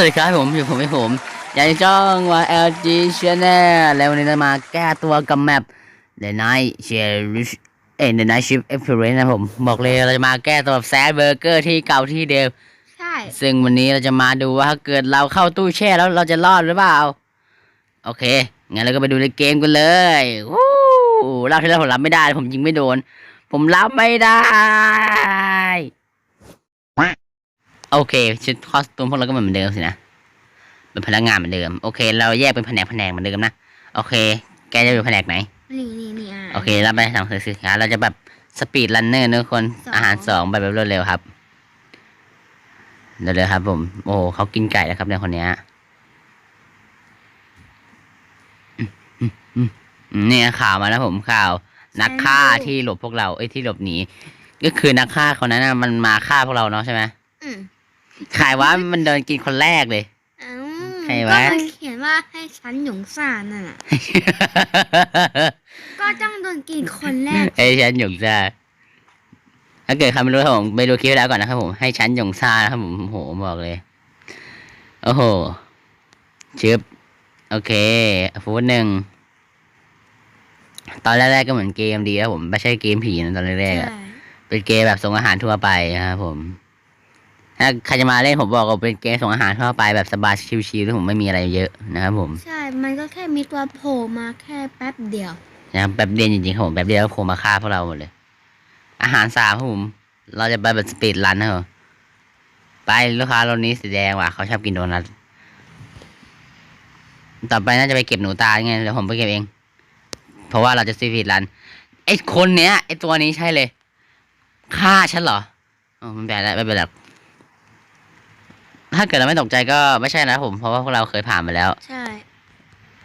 สวัสดีครับผมอยู่ผมไม่ผมอยากจะจ้องว่า LG Channel แล้ววันนี้เรามาแก้ตัวกับแมป The Night Sheriff เอ้ย The Night Shift Experience นะผมบอกเลยเราจะมาแก้ตัวแบบแซดเบอร์เกอร์ที่เก่าที่เดิมใช่ซึ่งวันนี้เราจะมาดูว่าถ้าเกิดเราเข้าตู้แช่แล้วเราจะรอดหรือเปล่า โอเคงั้นเราก็ไปดูในเกมกันเลยวู้รอบที่แล้วผมรับไม่ได้ ผมยิงไม่โดน ผมรับไม่ได้ โอเคชุดคอสตูมพวกเราก็เหมือนเดิมสินะเป็นพนักงานเหมือนเดิม โอเค เราแยกเป็นแผนกแผนกเหมือนเดิมนะ โอเค แกจะอยู่แผนกไหน นี่นี่นี่อะโอเครับไปสองสิครับเราจะแบบสปีดรันเนอร์นะทุกคนสองอาหารสองแบบรวดเร็วครับ เร็วๆครับ ผม โอ้โหเขากินไก่แล้วครับเนี่ยคนเนี้ยอืมอืมอืมอืมเนี่ยข่าวมาแล้วผมข่าว นักฆ่าที่หลบพวกเรา เอ้ยที่หลบหนี ก็คือนักฆ่าคนนั้นน่ะมันมาฆ่าพวกเราเนาะใช่ไหมอืม ขายว่ามันเดินกินคนแรกเลยเอ้าใครก็วะมันเขียนว่าให้ฉันหยงซ่านั่นน่ะ ก็ต้องโดนกินคนแรก ไอ้ฉันหยงซ่าถ้าเกิดใครไม่รู้ครับผมไปดูคลิปแล้วก่อนนะครับผม ให้ฉันหยงซ่านะครับผมโอ้โหบอกเลย โอ้โห ชึบ โอเคฟูดหนึ่ง ตอนแรกๆก็เหมือนเกมดีครับผม ไม่ใช่เกมผีนะตอนแรกๆอะใช่เป็นเกมแบบส่งอาหารทั่วไปนะครับผม ถ้าใครจะมาเล่นผมบอกว่าเป็นเกมส่งอาหารทั่วไปแบบสบายชิวๆที่ผมไม่มีอะไรเยอะนะครับผมใช่ มันก็แค่มีตัวโผล่มาแค่แป๊บเดียวนะครับแบบเดียวจริงๆครับผมแบบเดียวก็โผล่มาฆ่าพวกเราหมดเลย อาหารสามครับผม เราจะไปแบบสปีดรันนะครับผมไปลูกค้ารถนี้สีแดงว่ะเขาชอบกินโดนัทต่อไปน่าจะไปเก็บหนูตาไงเดี๋ยวผมไปเก็บเอง เพราะว่าเราจะสปีดรันไอ้คนเนี้ยไอ้ตัวนี้ใช่เลยฆ่าฉันเหรออ๋อมันแบบแล้วไม่เป็นไรหรอก ถ้าเกิดเราไม่ตกใจก็ไม่ใช่นะครับผม เพราะว่าพวกเราเคยผ่านมาแล้ว ใช่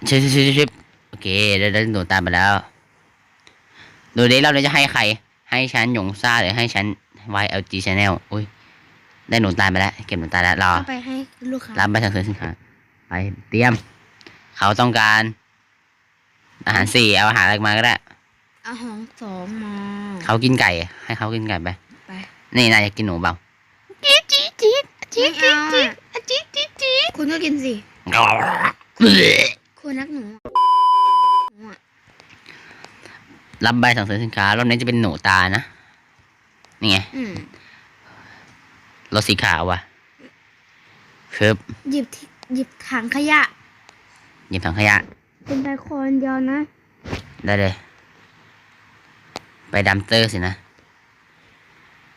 ชิบชิบชิบชิบโอเคได้ได้หนูตามไปแล้ว ดูดิเราจะให้ใคร ให้ฉันหยงซ่าหรือให้ฉัน YLG Channel อุ้ย ได้หนูตามไปแล้ว เก็บหนูตามแล้วรอก็ไปให้ลูกค้ารับไปสั่งซื้อสินค้าไปเตรียม เขาต้องการ อาหารสี่เอาอาหารอะไรมาก็ได้เอาของสองมาเขากินไก่ ให้เขากินไก่ไป ไป นี่นายอยากกินหนูเปล่า จี๊ดจี๊ด จี๊ดจี๊ดจี๊ดจี๊ดจี๊ดจี๊ดจี๊ดคุณก็กินสิ คุณนักหนูหนูอะรับใบสั่งซื้อสินค้ารอบนี้จะเป็นหนูตานะ นี่ไงอืมรถสีขาวว่ะครับหยิบที่หยิบถังขยะ หยิบถังขยะ เป็นไปคนเดียวนะ ได้เลย ไปดัมเตอร์สินะ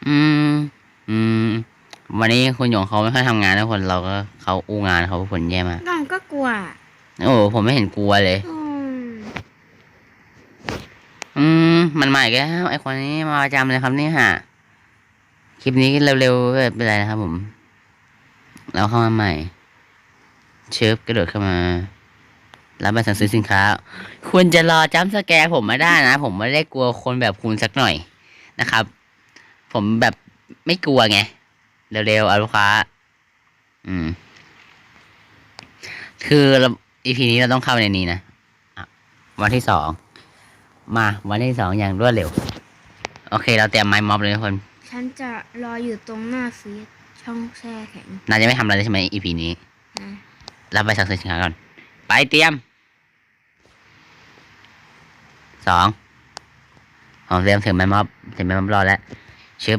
อืม อืม วันนี้คุณหยงเขาไม่ค่อยทำงานนะคนเราก็เขาอู้งานเขาผลแย่มากน้องก็กลัว โอ้โหผมไม่เห็นกลัวเลย อืมอืมมันมาอีกแล้วไอคนนี้มาประจำเลยครับนี่ฮะคลิปนี้เร็วๆไม่เป็นไรนะครับ ผม เราเข้ามาใหม่ เชิฟกระโดดเข้ามารับมาสั่งซื้อสินค้า คุณจะรอจัมป์สแกร์ผมไม่ได้นะ ผมไม่ได้กลัวคนแบบคุณสักหน่อยนะครับ ผมแบบไม่กลัวไง เร็วๆเอาลูกค้า อืม คือเราอีพีนี้เราต้องเข้าในนี้นะอะวันที่สอง มาวันที่สองอย่างรวดเร็ว โอเค เราเตรียมไม้ม็อบเลยทุกคน ฉันจะรออยู่ตรงหน้าฟีดช่องแช่แข็งน่าจะไม่ทำอะไรเลยใช่ไหมอีพีนี้นะรับไปสั่งซื้อสินค้าก่อน ไปเตรียม สองผมเตรียมถึงไม้ม็อบถึงไม้ม็อบรอแล้วชึบ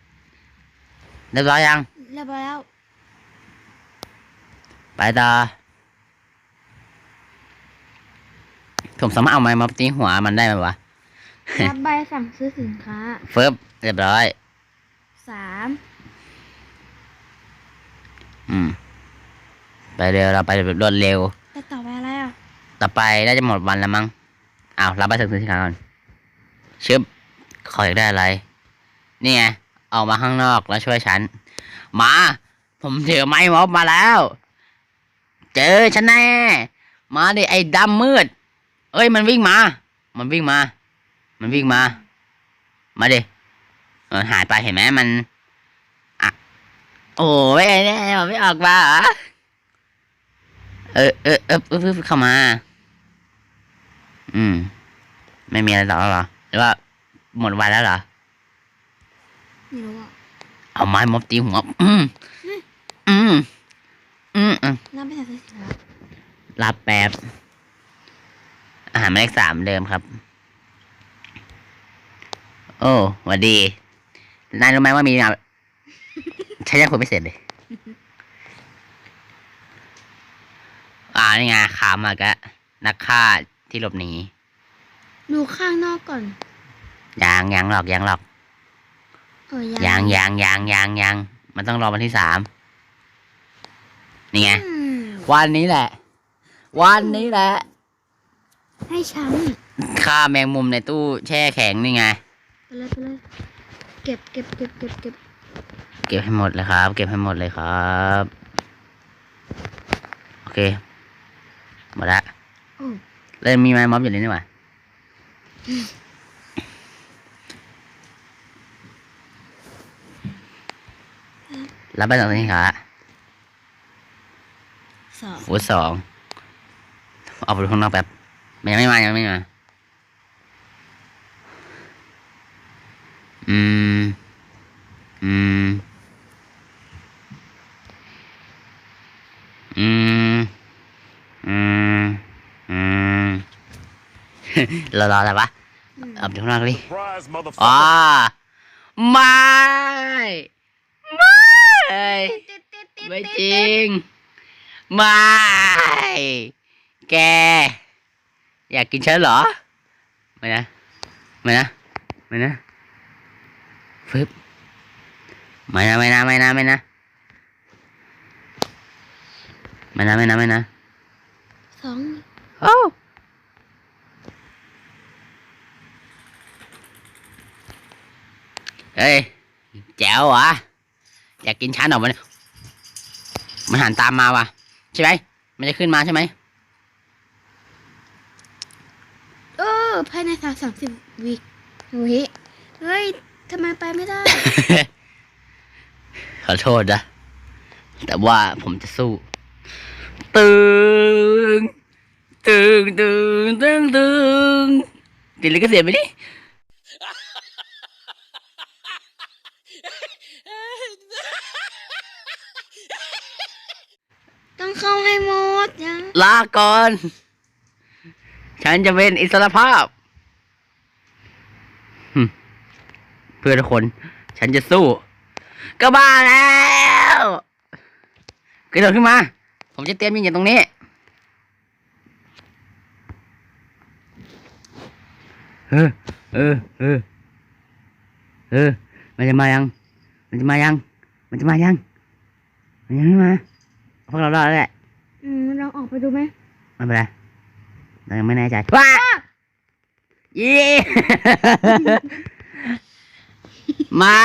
เรียบร้อยยัง เรียบร้อยแล้ว ไปต่อผมสามารถเอาไม้มาตีหัวมันได้ไหมวะรับใบสั่งซื้อสินค้า เฟิบเรียบร้อย สาม อืม ไปเร็วเราไปแบบรวดเร็ว แต่ต่อไปอะไรอะ ต่อไปน่าจะหมดวันแล้วมั้ง อ้าวรับใบสั่งซื้อสินค้าก่อนชึบขออยากได้อะไร นี่ไง ออกมาข้างนอกแล้วช่วยฉัน มา ผมเจอไม้ม็อบมาแล้ว เจอฉันแน่ มาดิไอ้ดำมืด เอ้ยมันวิ่งมา มันวิ่งมา มันวิ่งมา มาดิเออหายไปเห็นไหมมันอะโอ้ยแน่มันไม่ออกมาเหรอเออเออเออเออเออเข้ามา อืม ไม่มีอะไรต่อแล้วหรอ หรือว่าหมดวันแล้วเหรอ ไม่รู้อะเอาไม้มอบตีหัวอืมอืมอืมอืมน้ำไปใส่สีแล้วรับแป๊บอาหารหมายเลขสามเดิมครับ โอ้หวัสดีนายรู้ไหมว่ามีอะใช้ยังคนไม่เสร็จเลย อ่านี่ไงขามากะนักฆ่าที่หลบหนี ดูข้างนอกก่อนยางยางหรอกยางหรอก เออยางยางยางยางยางมันต้องรอวันที่สามนี่ไง อืมวันนี้แหละ วันนี้แหละ ให้ฉันฆ่าแมงมุมในตู้แช่แข็งนี่ไง ไปเลยไปเลยเก็บเก็บเก็บเก็บเก็บเก็บให้หมดเลยครับ เก็บให้หมดเลยครับ โอเค หมดละโอ้เลยมีไม้ม็อบอยู่นี่นี่หว่า รับไปสองสินค้าสองฟูดสองเอาไปดูข้างนอกแป๊บมันยังไม่มายังไม่มาอืม อืม อืม อืม อืมรอรออะไรวะอืมเอาไปดูข้างนอกดิ Surprise, อ๋อ motherfucker. ไม่ไม่ ติดติดติดไม่ติดจริงไม่แกอยากกินฉันเหรอไม่นะไม่น องโอ้เฮ้ยแจ๋วเหรออยากกินฉันเหรอมันมันหันตามมาว่ะ ใช่ไหมมันจะขึ้นมาใช่ไหมเออภายในสามสามสิบวิวิเฮ้ยทำไมไปไม่ได้ ขอโทษนะ แต่ว่าผมจะสู้ ตึงตึงตึงตึงตึงติดลิขสิทธิ์ไหมนี่ ต้องเข้าให้หมดนะลาก่อน ฉันจะเป็นอิสรภาพ เพื่อทุกคน ฉันจะสู้ ก็บ้าแล้วกระโดดขึ้นมา ผมจะเตรียมยิงอย่างตรงนี้ เออ เออ เออ เออ มันจะมายัง มันจะมายัง มันจะมายัง มันยังไม่มา พวกเรารอดแล้วแหละอืมลองออกไปดูไหมไม่เป็นไรเรายังไม่แน่ใจว้ายี่ ไม่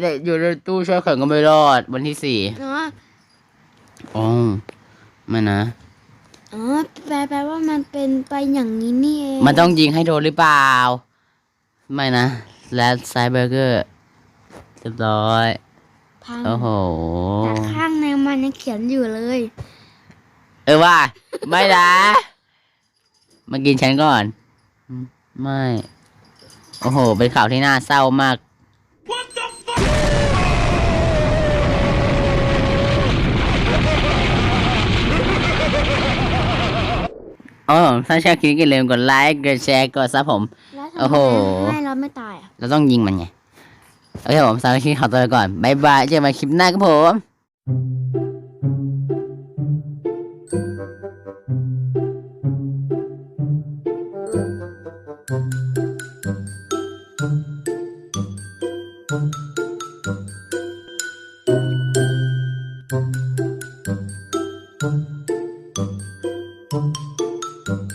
แต่อยู่ในตู้ช่วยเขินก็ไม่รอด วันที่สี่เนาะโอ้ไม่นะ อ๋อแปลแปลว่ามันเป็นไปอย่างนี้นี่เองมันต้องยิงให้โดนหรือเปล่า ไม่นะ และไซเบอร์เกอร์เรียบร้อย พังโอ้โห แต่ข้างใน มันยังเขียนอยู่เลย เออว่า ไม่นะมากินฉันก่อนอืมไม่ โอ้โห เป็นข่าวที่น่าเศร้ามาก What the fuck? โอ้ถ้าชอบคลิปอย่าลืมกดไลค์กดแชร์กดซับผม แล้วทำโอ้โหไมให้เราไม่ตายอะ เราต้องยิงมันไง โอเคผมสำหรับคลิปขอตัวไปก่อนบายบาย เจอกันใหม่คลิปหน้าครับผม